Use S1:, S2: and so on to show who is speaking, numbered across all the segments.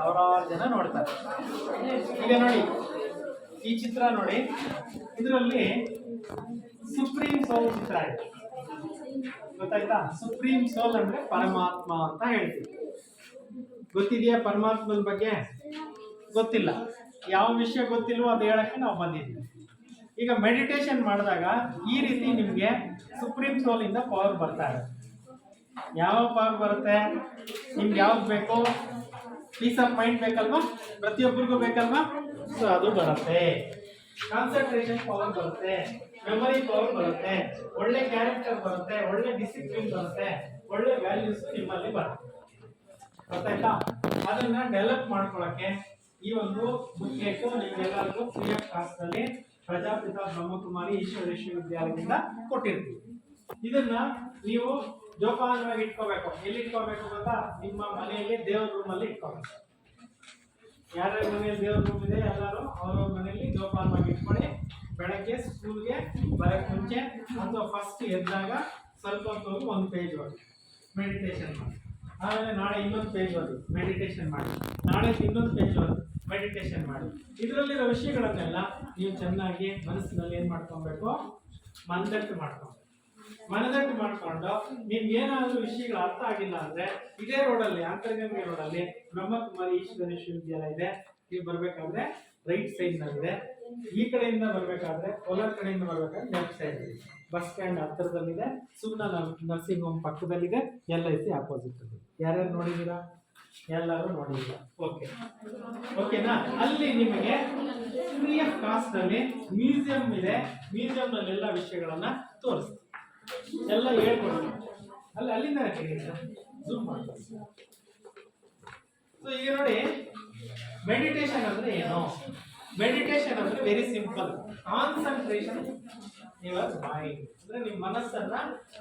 S1: ಸಾವಿರಾರು ಜನ ನೋಡ್ತಾರೆ. ಈಗ ನೋಡಿ, ಈ ಚಿತ್ರ ನೋಡಿ. ಇದರಲ್ಲಿ ಸುಪ್ರೀಂ ಸೋಲ್ ಚಿತ್ರ ಇದೆ. ಗೊತ್ತಾಯ್ತಾ? ಸುಪ್ರೀಂ ಸೋಲ್ ಅಂದ್ರೆ ಪರಮಾತ್ಮ ಅಂತ ಹೇಳ್ತೀವಿ. ಗೊತ್ತಿದೆಯಾ ಪರಮಾತ್ಮನ ಬಗ್ಗೆ? ಗೊತ್ತಿಲ್ಲ. ಯಾವ ವಿಷಯ ಗೊತ್ತಿಲ್ವೋ ಅದು ಹೇಳಕ್ಕೆ ನಾವು ಬಂದಿದ್ದೀವಿ. ಈಗ ಮೆಡಿಟೇಷನ್ ಮಾಡಿದಾಗ ಈ ರೀತಿ ನಿಮಗೆ ಸುಪ್ರೀಂ ಸೋಲಿಂದ ಪವರ್ ಬರ್ತಾ ಇರುತ್ತೆ. ಯಾವ ಪವರ್ ಬರುತ್ತೆ? ನಿಮ್ಗೆ ಯಾವ್ದು ಬೇಕು ಪೀಸ್ ಆಫ್ ಮೈಂಡ್ ಬೇಕಲ್ವಾ? ಪ್ರತಿಯೊಬ್ಬರಿಗೂ ಬೇಕಲ್ವಾ? ಸೊ ಅದು ಬರುತ್ತೆ. ಕಾನ್ಸಂಟ್ರೇಷನ್ ಪವರ್ ಬರುತ್ತೆ. ಮೆಮೊರಿ ಪವರ್ ಬರುತ್ತೆ. ಒಳ್ಳೆ ಕ್ಯಾರೆಕ್ಟರ್ ಬರುತ್ತೆ. ಒಳ್ಳೆ ಡಿಸಿಪ್ಲಿನ್ ಬರುತ್ತೆ. ಒಳ್ಳೆ ವ್ಯಾಲ್ಯೂಸ್ ನಿಮ್ಮಲ್ಲಿ ಬರುತ್ತೆ. ಗೊತ್ತಾಯ್ತಾ? ಅದನ್ನ ಡೆವಲಪ್ ಮಾಡ್ಕೊಳಕ್ಕೆ ಈ ಒಂದು ಬುಕ್ಲೆಟ್ ನಿಮ್ಗೆಲ್ಲರಿಗೂ ಫ್ರೀ ಆಫ್ ಕಾಸ್ಟ್ ಅಲ್ಲಿ ಪ್ರಜಾಪಿತ ಬ್ರಹ್ಮಕುಮಾರಿ ಈಶ್ವರ ವಿಶ್ವವಿದ್ಯಾಲಯದಿಂದ ಕೊಟ್ಟಿರ್ತೀವಿ. ಇದನ್ನ ನೀವು ಜೋಪಾನವಾಗಿ ಇಟ್ಕೋಬೇಕು. ಎಲ್ಲಿ ಇಟ್ಕೋಬೇಕು ಗೊತ್ತಾ? ನಿಮ್ಮ ಮನೆಯಲ್ಲಿ ದೇವ್ರ ರೂಮಲ್ಲಿ ಇಟ್ಕೋಬೇಕು. ಯಾರ್ಯಾರ ಮನೆಯಲ್ಲಿ ದೇವ್ರ ರೂಮ್ ಇದೆ ಎಲ್ಲರೂ ಅವ್ರವ್ರ ಮನೆಯಲ್ಲಿ ಜೋಪಾನವಾಗಿ ಇಟ್ಕೊಳ್ಳಿ. ಬೆಳಗ್ಗೆ ಸ್ಕೂಲ್ಗೆ ಬರಕ್ಕೆ ಮುಂಚೆ ಅಥವಾ ಫಸ್ಟ್ ಎದ್ದಾಗ ಸ್ವಲ್ಪ ಹೊತ್ತು ಒಂದು ಪೇಜ್ ಓದಿ. ಮೆಡಿಟೇಷನ್ ಮಾಡಿ. ಆಮೇಲೆ ನಾಳೆ ಇನ್ನೊಂದು ಪೇಜ್ ಓದಿ. ಮೆಡಿಟೇಷನ್ ಮಾಡಿ. ನಾಳೆ ಇನ್ನೊಂದು ಪೇಜ್ ಓದಿ. ಮೆಡಿಟೇಷನ್ ಮಾಡಿ. ಇದರಲ್ಲಿರೋ ವಿಷಯಗಳನ್ನೆಲ್ಲ ನೀವು ಚೆನ್ನಾಗಿ ಮನಸ್ಸಿನಲ್ಲಿ ಏನು ಮಾಡ್ಕೊಬೇಕು? ಮಂದಟ್ಟು ಮಾಡ್ಕೊಬೇಕು. ಮನದಟ್ಟು ಮಾಡಿಕೊಂಡು ನಿಮ್ಗೆ ಏನಾದರೂ ವಿಷಯಗಳು ಅರ್ಥ ಆಗಿಲ್ಲ ಅಂದ್ರೆ ಇದೇ ರೋಡಲ್ಲಿ ಅಂತರ್ಗಂಗೆ ರೋಡಲ್ಲಿ ಬ್ರಹ್ಮಕುಮಾರಿ ಈಶ್ವರ ವಿಶ್ವವಿದ್ಯಾಲಯ ಇದೆ. ನೀವು ಬರ್ಬೇಕಾದ್ರೆ ರೈಟ್ ಸೈಡ್ ನಲ್ಲಿದೆ. ಈ ಕಡೆಯಿಂದ ಬರ್ಬೇಕಾದ್ರೆ ಕೋಲಾರ ಕಡೆಯಿಂದ ಬರ್ಬೇಕಾದ್ರೆ ಲೆಫ್ಟ್ ಸೈಡ್ ಇದೆ. ಬಸ್ ಸ್ಟ್ಯಾಂಡ್ ಹತ್ತಿರದಲ್ಲಿದೆ. ಸುಮ್ನ ನರ್ಸಿಂಗ್ ಹೋಮ್ ಪಕ್ಕದಲ್ಲಿದೆ. ಎಲ್ ಐ ಸಿ ಆಪೋಸಿಟ್ ಅಲ್ಲಿ. ಯಾರ್ಯಾರು ನೋಡಿದ್ದೀರಾ? ಎಲ್ಲರೂ ನೋಡಿದ್ದೀರಾ? ಓಕೆ ಓಕೆನಾ ಅಲ್ಲಿ ನಿಮಗೆ ಫ್ರೀ ಆಫ್ ಕಾಸ್ಟ್ ಅಲ್ಲಿ ಮ್ಯೂಸಿಯಂ ಇದೆ. ಮ್ಯೂಸಿಯಂ ನಲ್ಲಿ ಎಲ್ಲ ವಿಷಯಗಳನ್ನ ತೋರಿಸ್ತೀವಿ ಎಲ್ಲ ಹೇಳ್ಕೊಡಿ ಅಲ್ಲಿ ಅಲ್ಲಿಂದ ಜೂಮ್ ಮಾಡ್ತಾರೆ ಸೊ ಈಗ ನೋಡಿ ಮೆಡಿಟೇಷನ್ ಅಂದ್ರೆ ಏನು? ಮೆಡಿಟೇಷನ್ ಅಂದ್ರೆ very simple concentration your mind ಅಂದ್ರೆ ನಿಮ್ಮ ಮನಸ್ಸನ್ನ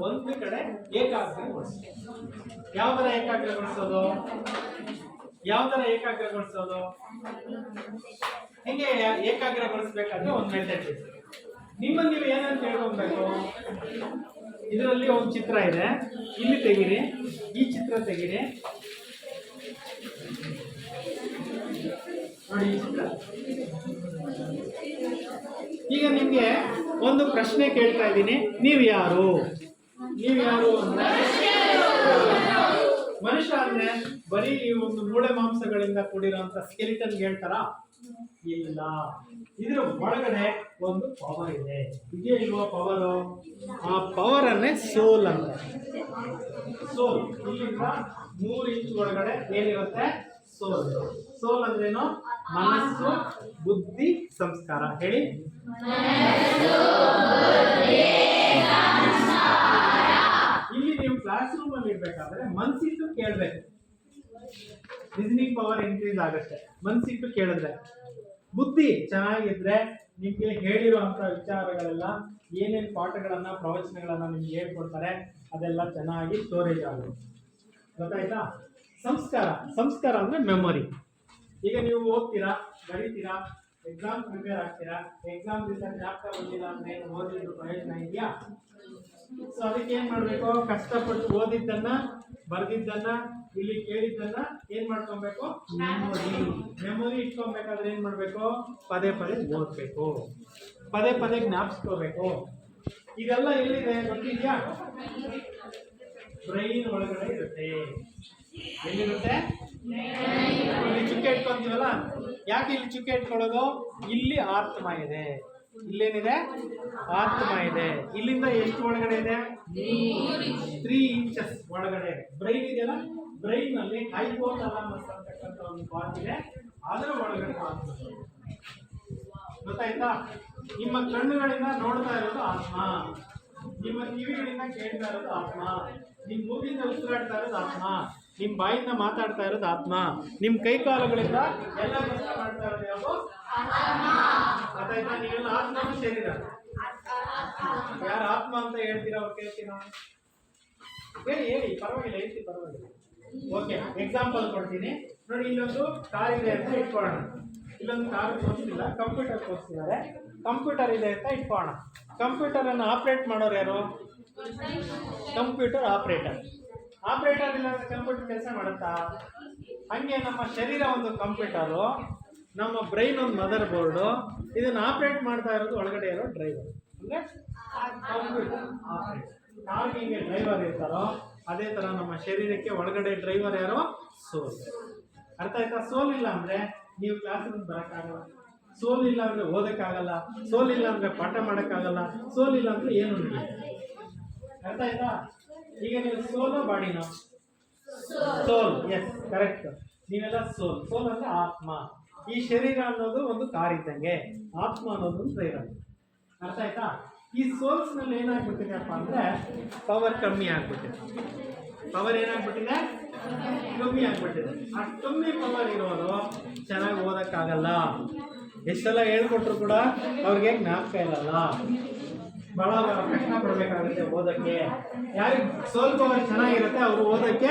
S1: ಒಂದು ಕಡೆ ಏಕಾಗ್ರಗೊಳಿಸಿ ಯಾವ ತರ ಏಕಾಗ್ರಗೊಳಿಸೋದು? ಯಾವ ತರ ಏಕಾಗ್ರಗೊಳಿಸೋದು? ಹಿಂಗೆ ಏಕಾಗ್ರಗೊಳಿಸ್ಬೇಕಾದ್ರೆ ಒಂದು ಮೆಥಡ್ ಇದೆ ನಿಮ್ಮನ್ನ ನೀವು ಏನಂತ ಹೇಳ್ಕೊಬೇಕು ಇದರಲ್ಲಿ ಒಂದು ಚಿತ್ರ ಇದೆ. ಇಲ್ಲಿ ತೆಗೀರಿ. ಈ ಚಿತ್ರ ತೆಗೀರಿ. ನೋಡಿ ಈ ಚಿತ್ರ. ಈಗ ನಿಮಗೆ ಒಂದು ಪ್ರಶ್ನೆ ಕೇಳ್ತಾ ಇದ್ದೀನಿ. ನೀವು ಯಾರು ನೀವು ಯಾರು ಅಂದ್ರೆ ಮನುಷ್ಯ ಅಂದ್ರೆ ಬರೀ ಈ ಒಂದು ಮೂಳೆ ಮಾಂಸಗಳಿಂದ ಕೂಡಿರುವಂತ ಸ್ಕೆಲಿಟನ್ ಹೇಳ್ತಾರ ಇಲ್ಲ. ಇದ್ರ ಒಳಗಡೆ ಒಂದು ಪವರ್ ಇದೆ. ಇದೇ ಇಲ್ವಾ ಪವರ್ ಆ ಪವರ್ ಅನ್ನೇ ಸೋಲ್ ಅಂತ. ಸೋಲ್ ಇಲ್ಲಿಂದ ಮೂರು ಇಂಚ್ ಒಳಗಡೆ ಏನಿರುತ್ತೆ ಸೋಲ್ ಸೋಲ್ ಅಂದ್ರೇನು? ಮನಸ್ಸು, ಬುದ್ಧಿ, ಸಂಸ್ಕಾರ. ಹೇಳಿ. ಕ್ಲಾಸ್ ರೂಮ್ ಅಲ್ಲಿ ಇರ್ಬೇಕಾದ್ರೆ ಮನ್ಸಿಟ್ಟು ಕೇಳಬೇಕು. ರೀಸನಿಂಗ್ ಪವರ್ ಇನ್ಕ್ರೀಸ್ ಆಗುತ್ತೆ. ಮನ್ಸಿಟ್ಟು ಕೇಳಿದ್ರೆ. ಬುದ್ಧಿ ಚೆನ್ನಾಗಿದ್ರೆ ನಿಮ್ಗೆ ಹೇಳಿರುವಂತ ವಿಚಾರಗಳೆಲ್ಲ ಏನೇನ್ ಪಾಠಗಳನ್ನ, ಪ್ರವಚನಗಳನ್ನ ನಿಮ್ಗೆ ಹೇಳ್ಕೊಡ್ತಾರೆ, ಅದೆಲ್ಲ ಚೆನ್ನಾಗಿ ಸ್ಟೋರೇಜ್ ಆಗುತ್ತೆ. ಗೊತ್ತಾಯ್ತಾ? ಸಂಸ್ಕಾರ. ಸಂಸ್ಕಾರ ಅಂದ್ರೆ ಮೆಮೊರಿ ಈಗ ನೀವು ಓದ್ತೀರಾ, ಬರೀತೀರಾ? ಎಕ್ಸಾಮ್ ಪ್ರಿಪೇರ್ ಆಗ್ತೀರಾ? ಎಕ್ಸಾಮ್ ದಿವಸ ಜ್ಞಾಪಕ ಬಂದಿಲ್ಲ ಅಂದ್ರೆ ಏನು ಓದಿದ್ರು ಪ್ರಯೋಜನ ಇದೆಯಾ? ಸೊ ಅದಕ್ಕೆ ಏನ್ ಮಾಡ್ಬೇಕು? ಕಷ್ಟಪಟ್ಟು ಓದಿದ್ದನ್ನ, ಬರ್ದಿದ್ದನ್ನ, ಇಲ್ಲಿ ಕೇಳಿದ್ದನ್ನ ಏನ್ ಮಾಡ್ಕೊಬೇಕು? ಮೆಮೊರಿ ಮೆಮೊರಿ ಇಟ್ಕೊಬೇಕಾದ್ರೆ ಏನ್ ಮಾಡ್ಬೇಕು? ಪದೇ ಪದೇ ಓದ್ಬೇಕು. ಪದೇ ಪದೇ ಜ್ಞಾಪಿಸ್ಕೋಬೇಕು. ಇದೆಲ್ಲ ಎಲ್ಲಿದೆ? ಬಂದಿದ್ಯಾ ಬ್ರೈನ್ ಒಳಗಡೆ ಇರುತ್ತೆ. ಎಲ್ಲಿರುತ್ತೆ? ಇಲ್ಲಿ ಚುಕ್ಕೆ ಇಟ್ಕೊಂತೀವಲ್ಲ? ಯಾಕೆ ಇಲ್ಲಿ ಚುಕ್ಕೆ ಇಟ್ಕೊಳ್ಳೋದು? ಇಲ್ಲಿ ಆತ್ಮ ಇದೆ. ಇಲ್ಲೇನಿದೆ? ಆತ್ಮ ಇದೆ. ಇಲ್ಲಿಂದ ಎಷ್ಟು ಒಳಗಡೆ ಇದೆ? ತ್ರೀ ಇಂಚಸ್ ಒಳಗಡೆ. ಬ್ರೈನ್ ಇದೆಯಲ್ಲ? ಬ್ರೈನ್ನಲ್ಲಿ ಹೈಪೋಥಾಲಮಸ್ ಅಂತಕ್ಕಂಥ ಒಂದು ಪಾರ್ಟ್ ಇದೆ. ಅದರ ಒಳಗಡೆ ಆತ್ಮ. ಗೊತ್ತಾಯ್ತಾ? ನಿಮ್ಮ ಕಣ್ಣುಗಳಿಂದ ನೋಡ್ತಾ ಇರೋದು ಆತ್ಮ. ನಿಮ್ಮ ಕಿವಿಗಳಿಂದ ಕೇಳ್ತಾ ಇರೋದು ಆತ್ಮ. ನಿಮ್ಮ ಮೂಗಿಂದ ಉಸಿರಾಡ್ತಾ ಇರೋದು ಆತ್ಮ. ನಿಮ್ಮ ಬಾಯಿಂದ ಮಾತಾಡ್ತಾ ಇರೋದು ಆತ್ಮ. ನಿಮ್ಮ ಕೈ ಕಾಲುಗಳಿಂದ ಎಲ್ಲ ಕೆಲಸ ಮಾಡ್ತಾ ಇರೋದು ಯಾವುದು? ಗೊತ್ತಾಯ್ತಾ ನೀವೆಲ್ಲ ಆತ್ಮನೂ ಶರೀರ ಯಾರು ಆತ್ಮ ಅಂತ ಹೇಳ್ತೀರಾ ಅವ್ರು ಕೇಳ್ತೀರಾ ಹೇಳಿ ಹೇಳಿ, ಪರವಾಗಿಲ್ಲ ಹೇಳ್ತಿ ಪರವಾಗಿಲ್ಲ. ಓಕೆ ಎಕ್ಸಾಂಪಲ್ ಕೊಡ್ತೀನಿ. ನೋಡಿ, ಇಲ್ಲೊಂದು ಕಾರ್ ಇದೆ ಅಂತ ಇಟ್ಕೊಳ್ಳೋಣ. ಇಲ್ಲೊಂದು ಕಾರ್ ತೋರಿಸ್ತಿಲ್ಲ ಕಂಪ್ಯೂಟರ್ ತೋರಿಸ್ತಿದ್ದಾರೆ. ಕಂಪ್ಯೂಟರ್ ಇದೆ ಅಂತ ಇಟ್ಕೊಳ್ಳೋಣ. ಕಂಪ್ಯೂಟರ್ ಅನ್ನು ಆಪರೇಟ್ ಮಾಡೋರು ಯಾರು? ಕಂಪ್ಯೂಟರ್ ಆಪರೇಟರ್ ಆಪರೇಟರ್ ಇಲ್ಲ ಅಂದ್ರೆ ಕಂಪ್ಯೂಟರ್ ಕೆಲಸ ಮಾಡುತ್ತಾ? ಹಂಗೆ ನಮ್ಮ ಶರೀರ ಒಂದು ಕಂಪ್ಯೂಟರು ನಮ್ಮ ಬ್ರೈನ್ ಒಂದು ಮದರ್ ಬೋರ್ಡು ಇದನ್ನ ಆಪರೇಟ್ ಮಾಡ್ತಾ ಇರೋದು ಒಳಗಡೆ ಇರೋ ಡ್ರೈವರ್ ಅಂದ್ರೆ ಕಾರ್ಗೆ ಹಿಂಗೆ ಡ್ರೈವರ್ ಇರ್ತಾರೋ, ಅದೇ ತರ ನಮ್ಮ ಶರೀರಕ್ಕೆ ಒಳಗಡೆ ಡ್ರೈವರ್ ಯಾರೋ ಸೋಲ್. ಅರ್ಥ ಆಯ್ತಾ? ಸೋಲ್ ಇಲ್ಲ ಅಂದ್ರೆ ನೀವು ಕ್ಲಾಸ್ ಬರೋಕ್ಕಾಗಲ್ಲ. ಸೋಲ್ ಇಲ್ಲ ಅಂದ್ರೆ ಓದಕ್ಕಾಗಲ್ಲ. ಸೋಲ್ ಇಲ್ಲ ಅಂದ್ರೆ ಪಾಠ ಮಾಡೋಕ್ಕಾಗಲ್ಲ. ಸೋಲ್ ಇಲ್ಲ ಅಂದ್ರೆ ಏನು ಅರ್ಥ ಆಯ್ತಾ? ಈಗ ನೀವು ಸೋಲ ಬಾಡಿನೋ ಸೋಲ್ ಎಸ್ ಕರೆಕ್ಟ್ ನೀವೆಲ್ಲ ಸೋಲ್. ಸೋಲ್ ಅಂದ್ರೆ ಆತ್ಮ. ಈ ಶರೀರ ಅನ್ನೋದು ಒಂದು ಕಾರ್ ಇದ್ದಂಗೆ ಆತ್ಮ ಅನ್ನೋದು ಒಂದು ಡ್ರೈವರ್ ಅರ್ಥ ಆಯ್ತಾ? ಈ ಸೋಲ್ಸ್ನಲ್ಲಿ ಏನಾಗ್ಬಿಟ್ಟಿದೆಪ್ಪ ಅಂದ್ರೆ ಪವರ್ ಕಮ್ಮಿ ಆಗ್ಬಿಟ್ಟಿದೆ. ಪವರ್ ಏನಾಗ್ಬಿಟ್ಟಿದೆ? ಕಮ್ಮಿ ಆಗ್ಬಿಟ್ಟಿದೆ. ಆ ಕಮ್ಮಿ ಪವರ್ ಇರೋರು ಚೆನ್ನಾಗಿ ಓದಕ್ಕಾಗಲ್ಲ. ಎಷ್ಟೆಲ್ಲ ಹೇಳ್ಕೊಟ್ರು ಕೂಡ ಅವ್ರಿಗೆ ಜ್ಞಾಪಕ ಇರಲ್ಲ. ಬಹಳ ಕಷ್ಟ ಪಡ್ಬೇಕಾಗುತ್ತೆ ಓದಕ್ಕೆ. ಯಾರಿಗೆ ಸ್ವಲ್ಪ ಚೆನ್ನಾಗಿರುತ್ತೆ, ಅವರು ಓದಕ್ಕೆ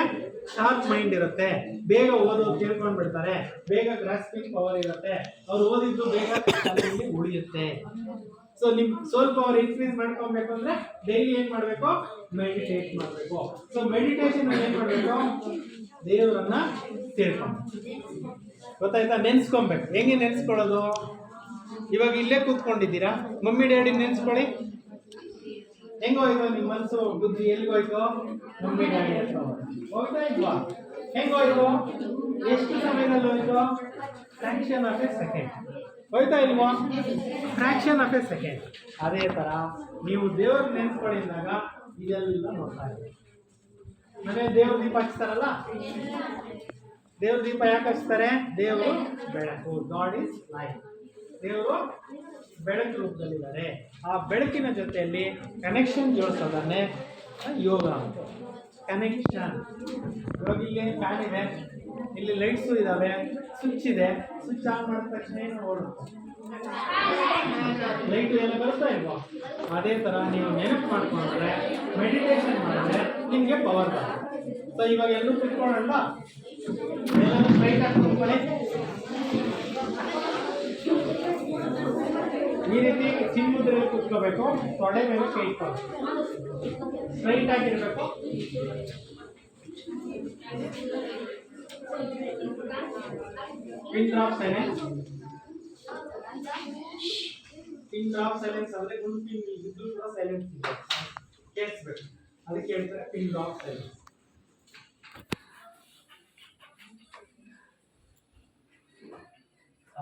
S1: ಶಾರ್ಪ್ ಮೈಂಡ್ ಇರುತ್ತೆ. ಬೇಗ ಓದೋದು ತಿಳ್ಕೊಂಡ್ ಬಿಡ್ತಾರೆ ಬೇಗ ಗ್ರಾಸ್ಪಿಂಗ್ ಪವರ್ ಇರುತ್ತೆ. ಅವ್ರು ಓದಿದ್ದು ಬೇಗ ಉಳಿಯುತ್ತೆ. ಸೊ ನಿಮ್ ಸ್ವಲ್ಪ ಅವ್ರು ಇನ್ಕ್ರೀಸ್ ಮಾಡ್ಕೊಬೇಕು ಅಂದ್ರೆ ಡೈಲಿ ಏನ್ ಮಾಡ್ಬೇಕು? ಮೆಡಿಟೇಟ್ ಮಾಡ್ಬೇಕು. ಸೊ ಮೆಡಿಟೇಷನ್ ಏನ್ ಮಾಡ್ಬೇಕು? ದೇವರನ್ನ ತಿಳ್ಕೊಂಡು ಗೊತ್ತಾಯ್ತಾ? ನೆನ್ಸ್ಕೊಬೇಕು. ಹೆಂಗೆ ನೆನ್ಸ್ಕೊಳ್ಳೋದು? ಇವಾಗ ಇಲ್ಲೇ ಕೂತ್ಕೊಂಡಿದ್ದೀರಾ? Mummy, daddy ನೆನ್ಸ್ಕೊಳ್ಳಿ. ಹೆಂಗೋಯ್ತು ನಿಮ್ಮ ಮನಸ್ಸು ಬುದ್ಧಿ ಎಲ್ಲಿಗೋಯ್ತು ಮಮ್ಮಿ ಡ್ಯಾಡಿ ಹತ್ರ. ಹೋಗ್ತಾ ಇಲ್ವಾ ಹೆಂಗೋಯ್ತು ಎಷ್ಟು ಸಮಯದಲ್ಲಿ ಹೋಯ್ತು? Fraction of a second. ಹೋಯ್ತಾ ಇಲ್ವಾ? Fraction of a second. ಅದೇ ತರ ನೀವು ದೇವ್ರ ನೆನ್ಸ್ಕೊಂಡಿದ್ದಾಗ ಇದೆಲ್ಲ ನೋಡ್ತಾ ಇದ್ದೀವಿ ಮನೆ ದೇವ್ರ ದೀಪ ಹಚ್ತಾರಲ್ಲ? ದೇವ್ರ ದೀಪ ಯಾಕೆ ಹಚ್ತಾರೆ? ದೇವರು ಬೆಳಕು. ಗಾಡ್ ಇಸ್ ಲೈಫ್ ದೇವರು ಬೆಳಕು ರೂಪದಲ್ಲಿದ್ದಾರೆ. ಆ ಬೆಳಕಿನ ಜೊತೆಯಲ್ಲಿ ಕನೆಕ್ಷನ್ ಜೋಡಿಸೋದನ್ನೇ ಯೋಗ ಅಂತ. ಕನೆಕ್ಷನ್ ಇವಾಗ ಇಲ್ಲಿ ಫ್ಯಾನ್ ಇದೆ. ಇಲ್ಲಿ ಲೈಟ್ಸು ಇದ್ದಾವೆ ಸ್ವಿಚ್ ಇದೆ. ಸ್ವಿಚ್ ಆನ್ ಮಾಡಿದ ತಕ್ಷಣ ಏನು ಓಡುತ್ತೆ ಲೈಟ್ ಎಲ್ಲ ಬರ್ತಾ ಇಲ್ವಾ? ಅದೇ ಥರ ನೀವು ನೆನಪು ಮಾಡ್ಕೊಂಡ್ರೆ ಮೆಡಿಟೇಷನ್ ಮಾಡಿದ್ರೆ ನಿಮಗೆ ಪವರ್ ಬರುತ್ತೆ. ಸೊ ಇವಾಗ ಎಲ್ಲರೂ ಕುತ್ಕೊಳ್ಳೋಣ ಎಲ್ಲರೂ ಸ್ಟ್ರೈಟ್ ಆಗಿ ಕುತ್ಕೊಳ್ಳಿ. ಈ ರೀತಿ ಚಿಮ್ಮುದ್ರಲ್ಲಿ ಕುತ್ಕೋಬೇಕು ತೊಡೆ ಮೇಲೆ ಕೈ ಇಟ್ಕೊಳ್ಳಿ ಸ್ಟ್ರೈಟ್ ಆಗಿರ್ಬೇಕು pin drop silence pin drop silence ಅಂದ್ರೆ ಒಂದು ಪಿನ್ ಇದ್ದು ಕೂಡ ಸೈಲೆನ್ಸ್ ಇದೆ ಕೇಳಿಸ್ಬೇಕು ಅದಕ್ಕೆ ಹೇಳ್ತಾರೆ ಪಿನ್ ಡ್ರಾಪ್ ಸೈಲೆನ್ಸ್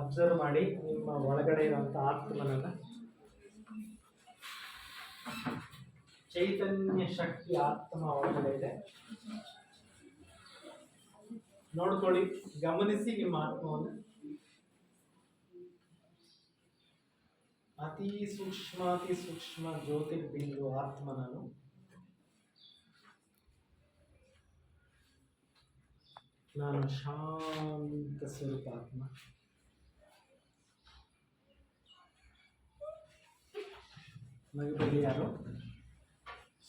S1: ಅಬ್ಸರ್ವ್ ಮಾಡಿ ನಿಮ್ಮ ಒಳಗಡೆ ಇರುವಂತ ಆತ್ಮನನ್ನು ಚೈತನ್ಯ ಶಕ್ತಿ ಆತ್ಮ ಒಳಗಡೆ ಇದೆ. ನೋಡ್ಕೊಳ್ಳಿ, ಗಮನಿಸಿ ನಿಮ್ಮ ಆತ್ಮವನ್ನು. ಅತಿ ಸೂಕ್ಷ್ಮ ಅತಿ ಸೂಕ್ಷ್ಮ ಜ್ಯೋತಿ ಬಿಂದು ಆತ್ಮ ನಾನು ನಾನು ಶಾಂತ ಸ್ವರೂಪ ಆತ್ಮ. ನಗಬೇಡಿ ಯಾರು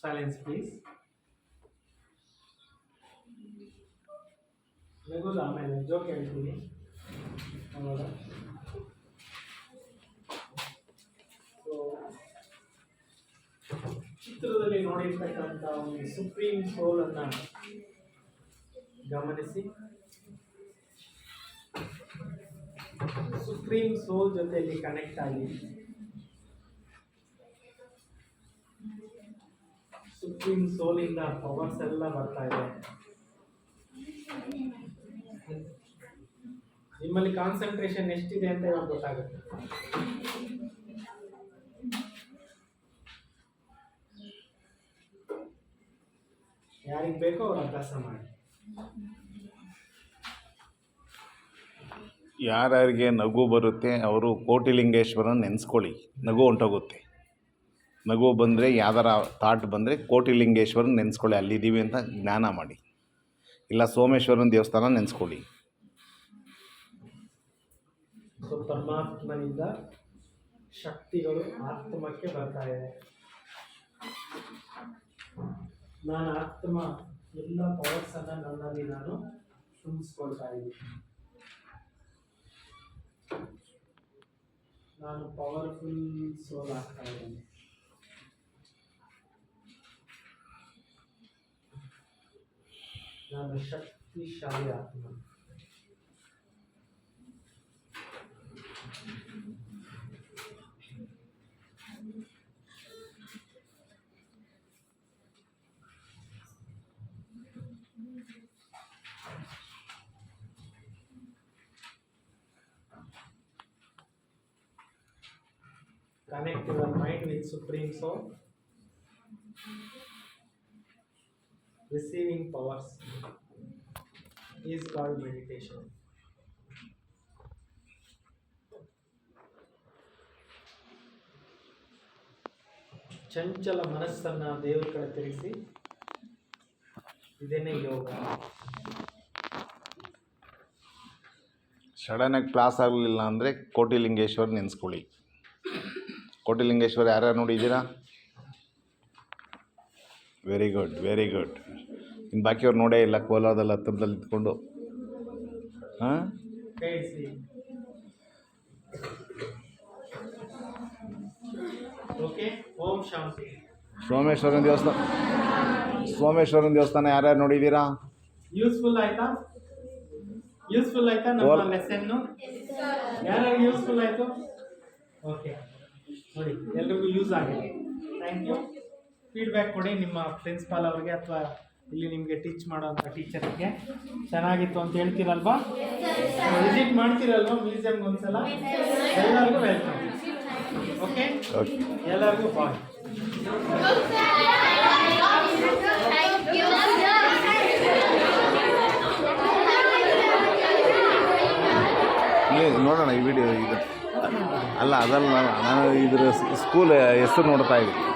S1: ಸೈಲೆನ್ಸ್ ಪ್ಲೀಸ್ ನಗುದು ಆಮೇಲೆ ಜೋಕ್ ಹೇಳ್ತೀನಿ So, ಚಿತ್ರದಲ್ಲಿ ನೋಡಿರ್ತಕ್ಕಂಥ ಒಂದು ಸುಪ್ರೀಂ ಸೋಲ್ ಅನ್ನ ಗಮನಿಸಿ. ಸುಪ್ರೀಂ ಸೋಲ್ ಜೊತೆಯಲ್ಲಿ ಕನೆಕ್ಟ್ ಆಗಿ ಸುಪ್ರೀಂ ಸೋಲಿಂದ ಪವರ್ಸ್ ಎಲ್ಲ ಬರ್ತಾ ಇದೆ. ನಿಮ್ಮಲ್ಲಿ ಕಾನ್ಸಂಟ್ರೇಷನ್ ಎಷ್ಟಿದೆ ಅಂತ ಇವಾಗ ಗೊತ್ತಾಗುತ್ತೆ. ಯಾರಿಗೆ ಬೇಕೋ ಅವ್ರು ಅಭ್ಯಾಸ ಮಾಡಿ.
S2: ಯಾರ್ಯಾರಿಗೆ ನಗು ಬರುತ್ತೆ, ಅವರು ಕೋಟಿಲಿಂಗೇಶ್ವರನ ನೆನೆಸ್ಕೊಳ್ಳಿ. ನಗು ಹೊಂಟೋಗುತ್ತೆ. ನಗು ಬಂದರೆ ಯಾವ್ದಾರ ಥಾಟ್ ಬಂದರೆ ಕೋಟಿಲಿಂಗೇಶ್ವರನ ನೆನೆಸ್ಕೊಳ್ಳಿ, ಅಲ್ಲಿದ್ದೀವಿ ಅಂತ ಜ್ಞಾನ ಮಾಡಿ. ಇಲ್ಲ ಸೋಮೇಶ್ವರನ ದೇವಸ್ಥಾನ ನೆನೆಸ್ಕೊಳ್ಳಿ.
S1: ಸೊ ಪರಮಾತ್ಮನಿಂದ ಶಕ್ತಿಗಳು ಆತ್ಮಕ್ಕೆ ಬರ್ತಾ ಇದೆ. ನಾನು ಆತ್ಮ ಎಲ್ಲ ಪವರ್ಸ್ ಅನ್ನ ನನ್ನಲ್ಲಿ ನಾನು ತುಂಬಿಸ್ಕೊಳ್ತಾ ಇದ್ದೀನಿ. ನಾನು ಪವರ್ಫುಲ್ ಸೋಲ್ ಆಗ್ತಾ ಇದ್ದೇನೆ. ನಾನು ಶಕ್ತಿಶಾಲಿ ಆತ್ಮ Connect your mind with Supreme Soul. Receiving powers Is called meditation. ಚಂಚಲ ಮನಸ್ಸನ್ನ ದೇವರ ಕಡೆ ತಿರುಗಿಸಿ ಇದೇನೇ ಯೋಗ.
S2: ಸಡನ್ನಾಗಿ ಕ್ಲಾಸ್ ಆಗಲಿಲ್ಲ ಅಂದರೆ ಕೋಟಿಲಿಂಗೇಶ್ವರ್ ನೆನೆಸ್ಕೊಳ್ಳಿ. ಕೋಟಿಲಿಂಗೇಶ್ವರ್ ಯಾರ್ಯಾರು ನೋಡಿದ್ದೀರಾ? ವೆರಿ ಗುಡ್ ವೆರಿ ಗುಡ್ ಇನ್ನು ಬಾಕಿಯವ್ರು ನೋಡೇ ಇಲ್ಲ ಕೋಲಾರದಲ್ಲಿ ಹತ್ತಿರದಲ್ಲಿ ಇದ್ಕೊಂಡು ಹಾಂ?
S1: ಓಕೆ ಓಂ ಶಾಂತಿ.
S2: ಸೋಮೇಶ್ವರನ ದೇವಸ್ಥಾನ ಸೋಮೇಶ್ವರನ ದೇವಸ್ಥಾನ ಯಾರ್ಯಾರು ನೋಡಿದ್ದೀರಾ?
S1: ಯೂಸ್ಫುಲ್ ಆಯ್ತಾ? ಯೂಸ್ಫುಲ್ ಆಯ್ತಾ ನಮ್ಮ
S2: ಮೆಸೇಜ್
S1: ಲೆಸನ್ ಯಾರ್ಯಾರು ಯೂಸ್ಫುಲ್ ಆಯ್ತು? ಓಕೆ ನೋಡಿ ಎಲ್ರಿಗೂ ಯೂಸ್ ಆಗಿದೆ. ಥ್ಯಾಂಕ್ ಯು ಫೀಡ್ಬ್ಯಾಕ್ ಕೊಡಿ ನಿಮ್ಮ ಪ್ರಿನ್ಸಿಪಾಲ್ ಅವರಿಗೆ ಅಥವಾ ಇಲ್ಲಿ ನಿಮಗೆ ಟೀಚ್ ಮಾಡೋಂಥ ಟೀಚರ್ಗೆ ಚೆನ್ನಾಗಿತ್ತು ಅಂತ ಹೇಳ್ತೀರಲ್ವಾ? ವಿಸಿಟ್ ಮಾಡ್ತೀರಲ್ವಾ ಮ್ಯೂಸಿಯಮ್ಗೆ ಒಂದ್ಸಲ? ಎಲ್ಲರಿಗೂ ವೆಲ್ಕಮ್ ಓಕೆ ಎಲ್ಲರಿಗೂ ಬಾಯ್
S2: ನೋಡೋಣ ಈ ವಿಡಿಯೋ ಇದು. ಅಲ್ಲ, ಅದಲ್ಲ ನಾನು ಇದ್ರ ಸ್ಕೂಲ್ ಹೆಸರು ನೋಡ್ತಾ ಇದ್ದೀನಿ.